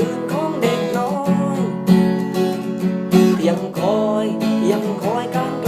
อื่นของเด็กน้อย ยังคอยยังคอยการ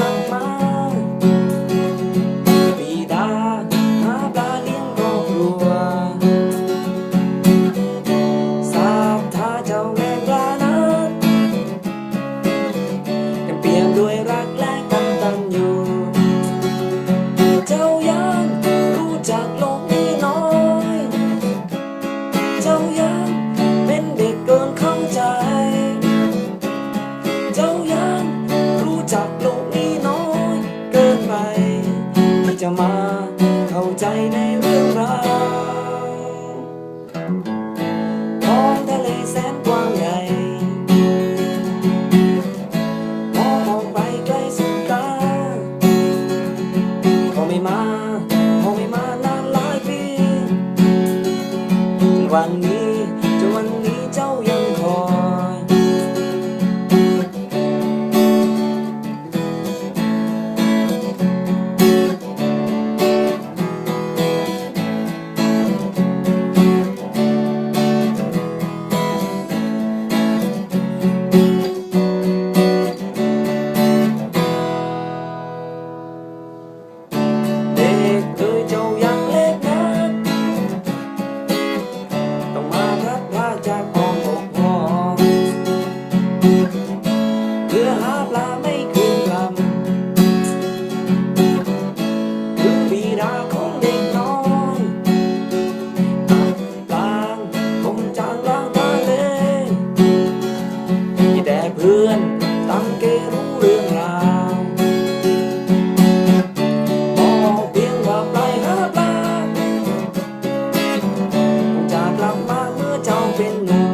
ะมาเข้าใจในเรื่องราวท้องทะเลแสนกว้างใหญ่มองออกไปไกลสุดตาเขไม่มาเขไม่มานานหลายปีวันนี้ จากกองของพอเพื่อหาปลาไม่คืนลำคือวีราของเด็กน้อยปลางคงจางล้างตาเลยแต่เพื่อนตั้งเกรู้ been